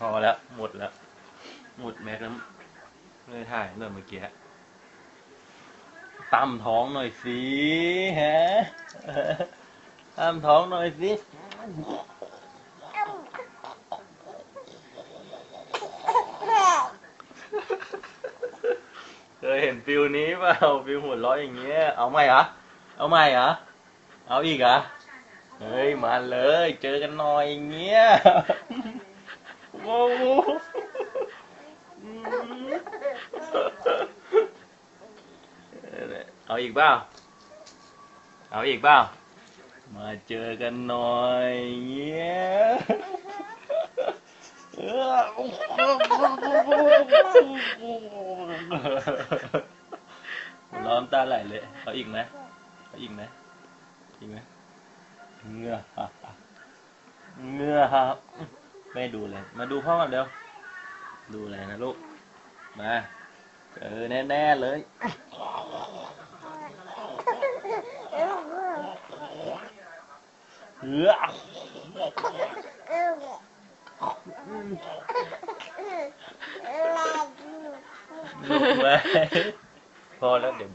พอแล้ว หมดแล้ว หมดแม็กแล้วเลยถ่ายเมื่อเมื่อกี้ตั้มท้องหน่อยสิฮะตั้มท้องหน่อยสิเคยเห็นฟิลนี้เปล่าฟิลหัวร้อยอย่างเงี้ย เอาไหมเหรอเอาไหมเหรอเอาอีกเหรอเฮ้ยมาเลย เจอกันหน่อยอย่างเงี้ยโอ้โหอืม เอาอีกเปล่า เอาอีกเปล่า มาเจอกันหน่อยเงี้ยร้อนตาไหลเลย เอาอีกไหมเอาอีกไหมอีกไหมเงือเงือครับไม่ดูเลย มาดูพ่อก่อนเดี๋ยว ดูอะไรนะลูก มา เจอแน่ ๆ เลย เหือลูกไหมพอแล้วเดี๋ยว